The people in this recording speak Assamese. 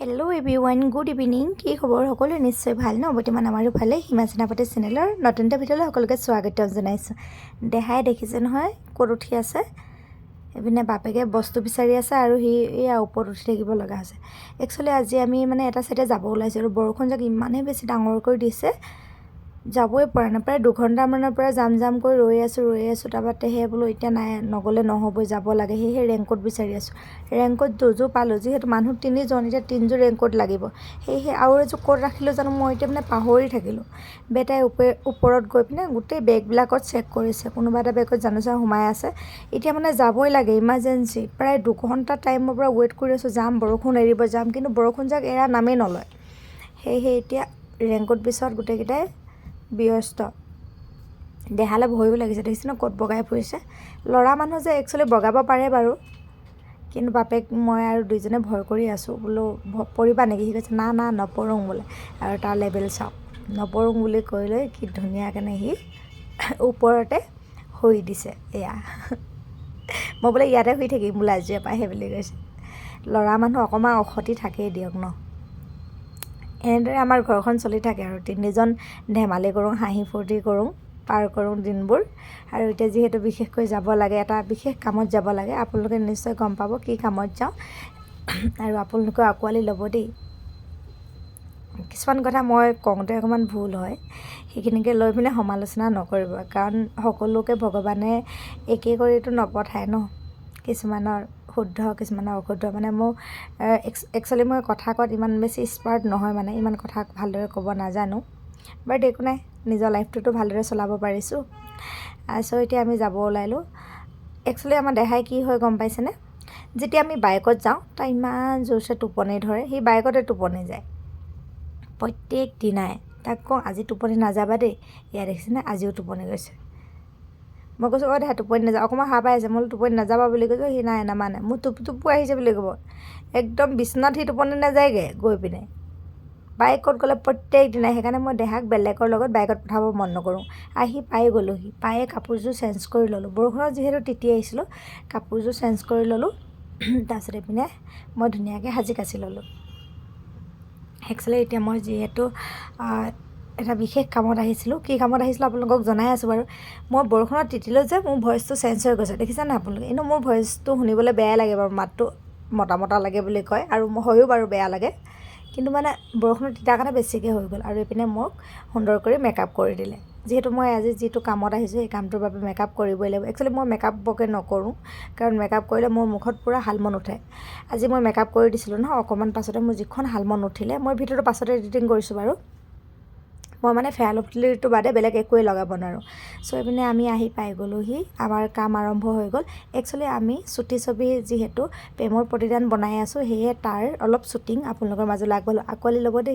Hello everyone good evening কি খবৰ? সকলোৱে নিশ্চয় ভাল ন? বৰ্তমান আমাৰো ভালে সীমা সেনাপতি চেনেলৰ নতুনটা ভিডিঅ'লৈ সকলোকে স্বাগতম জনাইছোঁ। দেহাই দেখিছে নহয় ক'ত উঠি আছে? এইপিনে বাপেকে বস্তু বিচাৰি আছে আৰু সি এয়া ওপৰত উঠি থাকিব লগা হৈছে। একচুৱেলি আজি আমি মানে এটা চাইডে যাব ওলাইছোঁ আৰু বৰষুণ যাক ইমানেই বেছি ডাঙৰকৈ দিছে যাবই পৰা নাই। প্ৰায় দুঘণ্টামানৰ পৰা যাম যাম কৰি ৰৈ আছোঁ ৰৈ আছোঁ। তাৰপৰা তেহে বোলো, এতিয়া নাই, নগ'লে নহ'বই, যাব লাগে। সেয়েহে ৰেইনকোট বিচাৰি আছোঁ। ৰেইনকোট দুযোৰ পালোঁ। যিহেতু মানুহ তিনিজন, এতিয়া তিনিযোৰ ৰেইনকোট লাগিব। সেয়েহে আৰু এযোৰ ক'ত ৰাখিলোঁ জানো? মই এতিয়া মানে পাহৰি থাকিলোঁ। বেটাই ওপে, ওপৰত গৈ পিনে গোটেই বেগবিলাকত চেক কৰিছে। কোনোবা এটা বেগত জানোচা সোমাই আছে। এতিয়া মানে যাবই লাগে ইমাৰ্জেঞ্চি প্ৰায় দুঘণ্টা টাইমৰ পৰা ৱেইট কৰি আছোঁ। যাম, বৰষুণ এৰিব যাম, কিন্তু বৰষুণ যাক এৰা নামেই নলয়। সেয়েহে এতিয়া ৰেইনকোট পিছত গোটেইকেইটাই ব্যস্ত। দেহালে ভয়ো লাগিছে। দেখিছে ন ক'ত বগাই ফুৰিছে? ল'ৰা মানুহ যে একচুৱেলি বগাব পাৰে বাৰু। কিন্তু বাপেক মই আৰু দুইজনে ভয় কৰি আছোঁ। বোলো পৰিবা নেকি? সি কৈছে না না নপৰোঁ বোলে। আৰু তাৰ লেভেল চাওক। নপৰোঁ বুলি কৈ লৈ কি ধুনীয়াকৈ সি ওপৰতে শুই দিছে। এয়া। মই বোলে ইয়াতে শুই থাকিম বোলে আজিৰে পৰা সেই বুলি কৈছে। ল'ৰা মানুহ অকণমান অসতি থাকেই দিয়ক ন। এনেদৰে আমাৰ ঘৰখন চলি থাকে আৰু তিনিজন ধেমালি কৰোঁ হাঁহি ফূৰ্তি কৰোঁ পাৰ কৰোঁ দিনবোৰ। আৰু এতিয়া যিহেতু বিশেষকৈ যাব লাগে এটা বিশেষ কামত যাব লাগে আপোনালোকে নিশ্চয় গম পাব কি কামত যাওঁ। আৰু আপোনালোকেও আঁকোৱালি ল'ব দেই। কিছুমান কথা মই কওঁতে অকণমান ভুল হয় সেইখিনিকে লৈ পিনে সমালোচনা নকৰিব কাৰণ সকলোকে ভগৱানে একেই কৰিতো নপঠায় ন কিছুমানৰ। শুদ্ধ কিছুমানৰ অশুদ্ধ। মানে মোৰ একচুৱেলি মই কথা কোৱাত ইমান বেছি স্মাৰ্ট নহয় মানে ইমান কথা ভালদৰে ক'ব নাজানো। বাট একো নাই নিজৰ লাইফটোতো ভালদৰে চলাব পাৰিছোঁ। চ' এতিয়া আমি যাব ওলালোঁ একচুৱেলি আমাৰ দেহাই কি হয় গম পাইছেনে? যেতিয়া আমি বাইকত যাওঁ তাৰ ইমান জোৰছে টোপনি ধৰে। সি বাইকতে টোপনি যায়। প্ৰত্যেক দিনাই। তাক কওঁ আজি টোপনি নাযাবা দেই। এয়া দেখিছেনে? আজিও টোপনি গৈছে। মই কৈছোঁ অঁ দেহা টোপনি নাযাওঁ অকণমান সাৰ পাই আছে মই টোপনি নাযাবা বুলি কৈছোঁ সি নাই নামানে মোৰ টোপ টোপো আহিছে বুলি ক'ব। একদম বিচনাত সি টোপনি নাযায়গৈ গৈ পিনে। বাইকত গ'লে প্ৰত্যেক দিনাই সেইকাৰণে মই দেহাক বেলেগৰ লগত বাইকত পঠাব মন নকৰোঁ। আহি পাই গ'লোহি পায়ে কাপোৰযোৰ চেঞ্জ কৰি ল'লোঁ। বৰষুণত যিহেতু তিতি আহিছিলোঁ কাপোৰযোৰ চেঞ্জ কৰি ল'লোঁ। তাৰপিছত এইপিনে মই ধুনীয়াকৈ সাজি কাচি ল'লোঁ। একচুৱেলি এতিয়া মই যিহেতু এটা বিশেষ কামত আহিছিলোঁ। কি কামত আহিছিলোঁ আপোনালোকক জনাই আছোঁ বাৰু। মই বৰষুণত তিতিলোঁ যে মোৰ ভইচটো চেঞ্জ হৈ গৈছে। দেখিছে নাই আপোনালোকে? এনেও মোৰ ভইচটো শুনিবলৈ বেয়া লাগে বাৰু। মাতটো মতা মতা লাগে বুলি কয় আৰু ম- হয়ো বাৰু বেয়া লাগে। কিন্তু মানে বৰষুণত তিতাৰ কাৰণে বেছিকৈ হৈ গ'ল আৰু এইপিনে মোক সুন্দৰ কৰি মেকআপ কৰি দিলে। যিহেতু মই আজি যিটো কামত আহিছোঁ সেই কামটোৰ বাবে মেকআপ কৰিবই লাগিব। একচুৱেলি মই মেকআপ বৰকৈ নকৰোঁ। কাৰণ মেকআপ কৰিলে মোৰ মুখত পূৰা শালমন উঠে। আজি মই মেকআপ কৰি দিছিলোঁ নহয় অকণমান পাছতে মোৰ যিখন শালমন উঠিলে মই ভিডিঅ'টো পাছতে এডিটিং কৰিছোঁ বাৰু। মই মানে ফেয়াৰ বাদে বেলেগ একোৱেই লগাব নোৱাৰোঁ। চ' এইপিনে আমি আহি পাই গ'লোহি আমাৰ কাম আৰম্ভ হৈ গ'ল। একচুৱেলি আমি চুটি ছবি যিহেতু প্ৰেমৰ প্ৰতিদান বনাই আছোঁ সেয়ে তাৰ অলপ শ্বুটিং আপোনালোকৰ মাজলৈ আগবঢ়ালোঁ। আঁকোৱালি ল'ব দেই